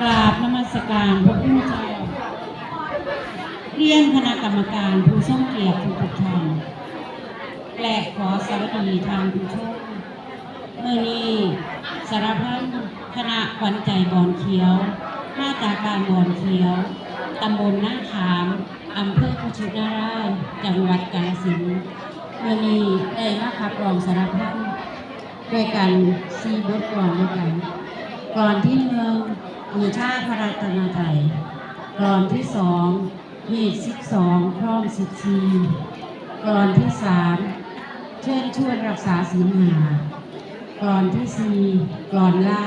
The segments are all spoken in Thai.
กราบนมัสการพระพุทธเจ้าเรียนคณะกรรมการผู้ทรงเกียรติทุกท่านและขอสวัสดีทางผู้ชมเมื่อนี้สารพันคณะขวัญใจบอนเขียวมาจากการบอนเขียวตำบลหน้าขามอำเภอพุชินารายจังหวัดกาฬสินธุ์เมื่อนี้ได้มาขับรองสารพันด้วยกันซีบทกลอนด้วยกันก่อนที่หนึ่ง มีชาติพระรัตนตรัยกรอนที่สองมีสิบสองพร้อมสิบสี่กรอนที่สามเชิญชวนรักษาศีลหากรอนที่สี่กรอนลา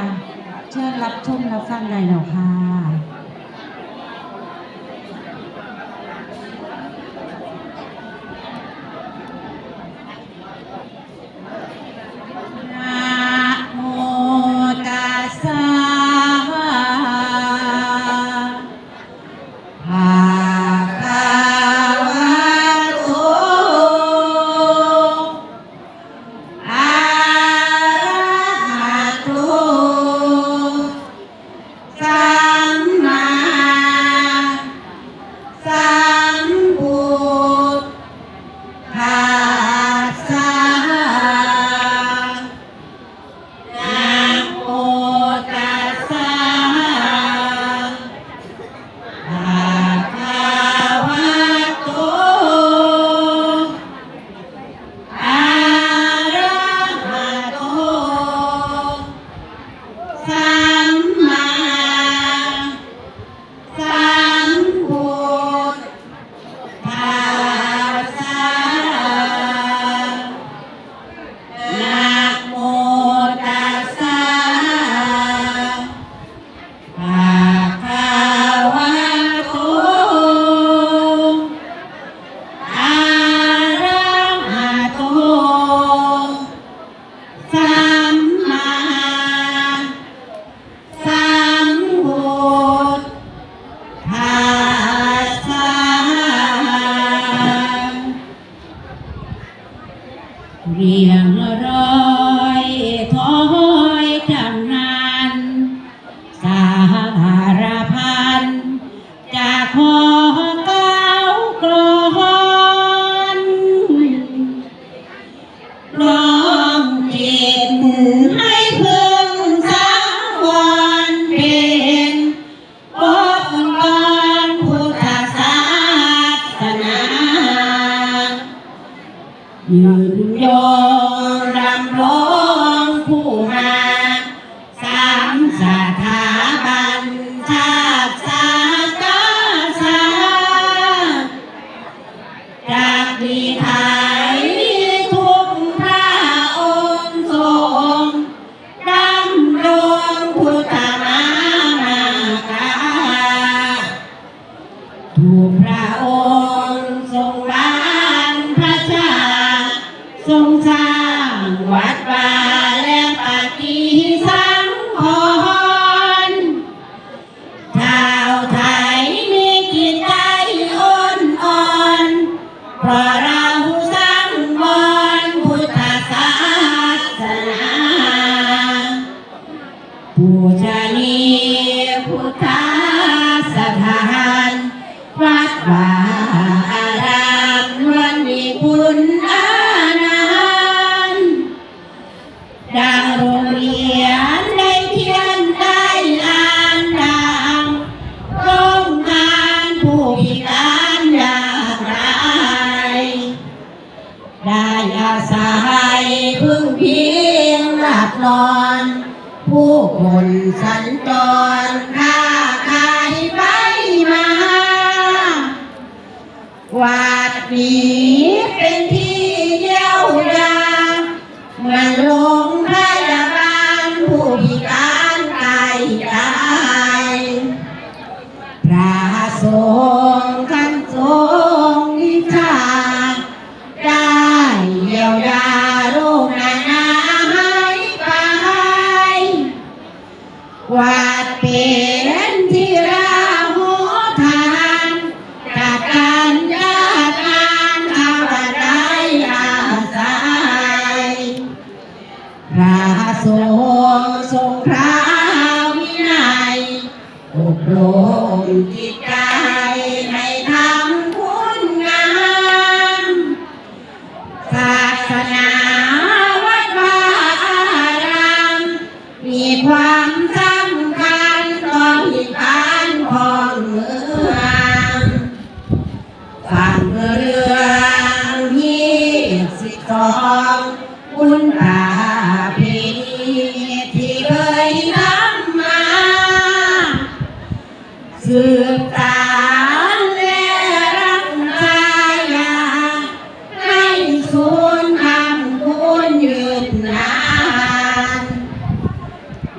เชิญรับชมรับฟังได้แล้วค่ะ นอน ผู้คนสัญจรค้าขายไปมาวัดนี้เป็นที่เยี่ยวยาเมือนลง วาดเป็นที่ราหูทานจากการยากงานอาวะไรอาศัยพระสงฆ์ทรงพระวินัยอบรมจิตใจให้ทำคุณงามศาสนา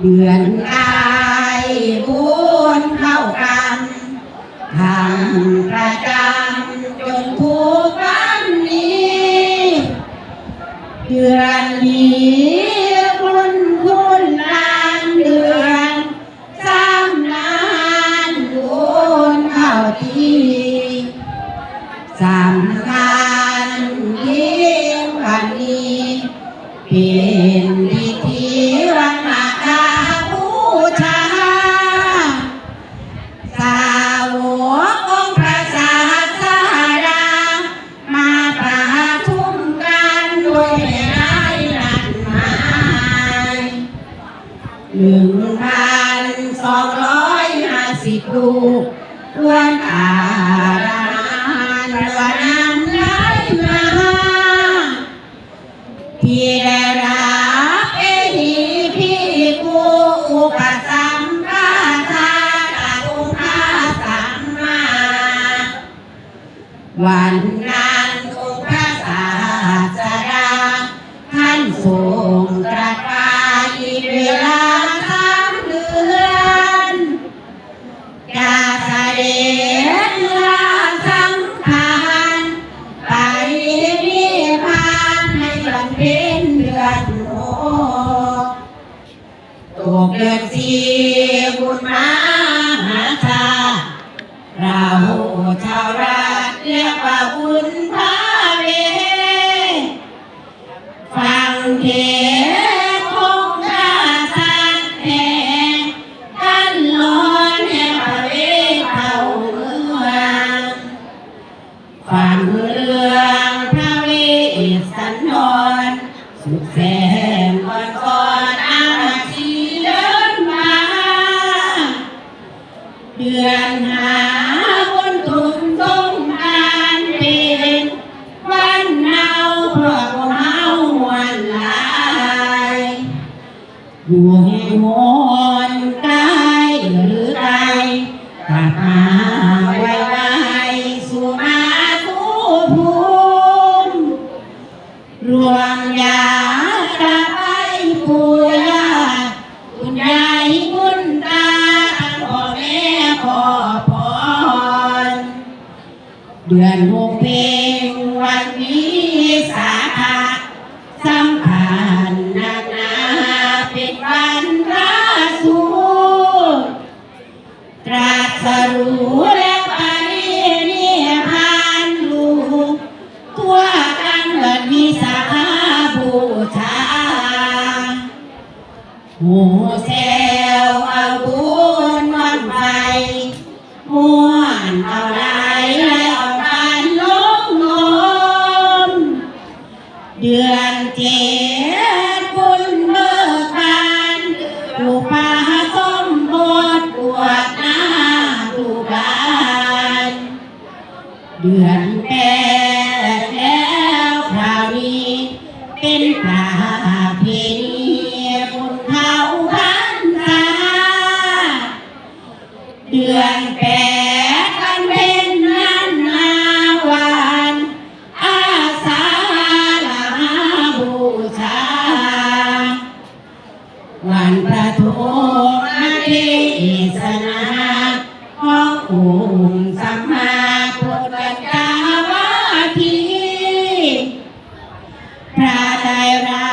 เดือนกายบุญเข้ากันทำประจำจนทุกวันนี้ เดือนนี้บุญคุณนานเดือนสามนานบุญเข้าทีสำคัญยิ่งวันนี้เปลี่ย Hare วันประทุมนิสนาขององค์สัมมาพุทธเจาวาทีพระไตรรั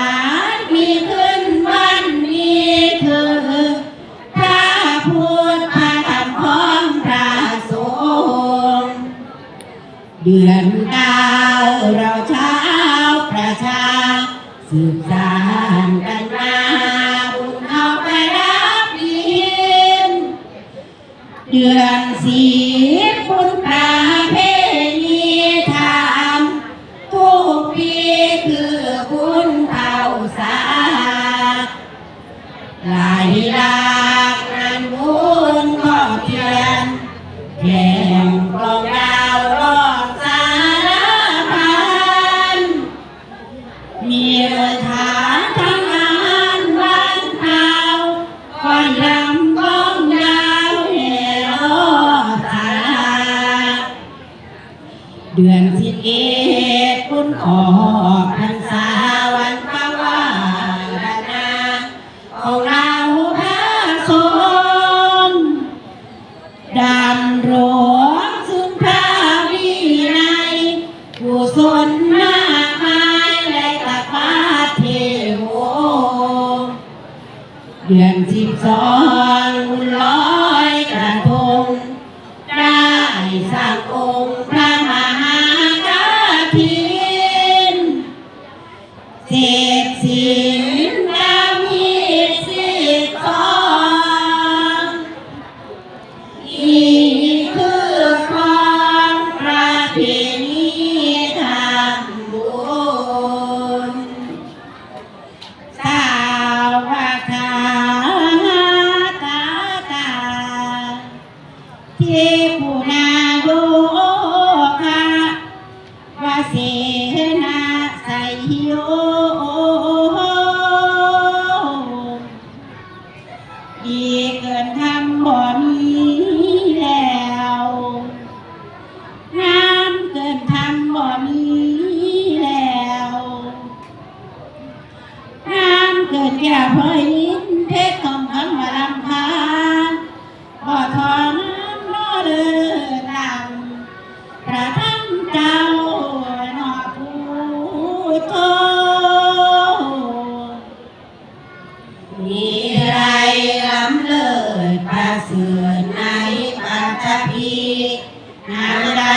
นมีขึ้นวันนี้คือพระพุทธธรรมองพระสงฆ์เดือนเก้าเราเช้าประชาสืบสานกันมา เดือนสี ผู้สนมากมายและตะพาเทโวเดือนสิบสองร้อยกระทงได้สร้างองค์พระมหากฐินเศษสินดามีสิบสองอีกคือความประเพณี กิดแก่เพยลิ้นเพชรทองคำมาลำพาบ่อทองน้อเดือดำพระทั้งเจ้าหนอผู้โตมีไรลำเลิศประเสริฐในปัจจพีงา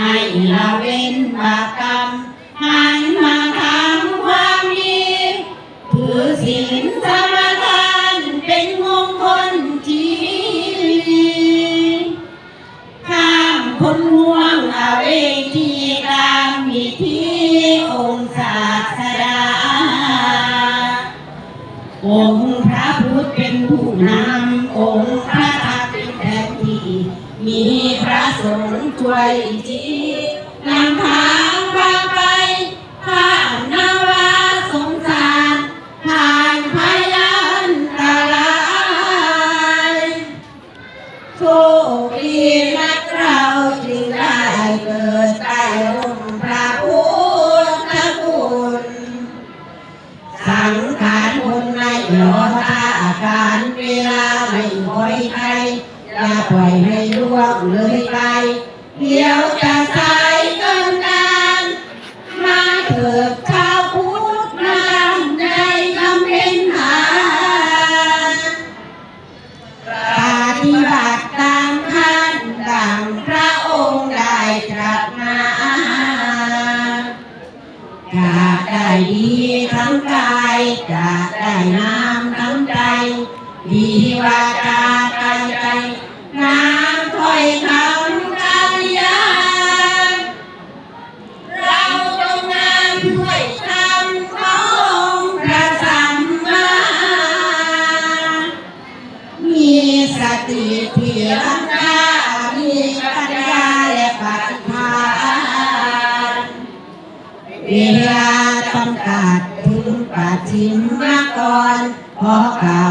ให้ละเว้นบาปกรรม มีพระสงฆ์ช่วยจีนำทางพาไอย่าปล่อยให้ล่วงเลยไป เดี๋ยวจะสายเกินการมาเถิดชาวพุทธนำในคำเพ็ญหาปฏิบัติตามขั้นดังพระองค์ได้ตรัสมาจะได้ดีทั้งกายจะได้งามทั้งใจดีวาจากายใจ งามถ้อยคำกายยาเราจงงามด้วยธรรมของพระสัมมามีสติที่รักามีปัญญาและปฏิภาณเวลาจำกัดถึงปัจฉิมมาก่อนเพราะข้า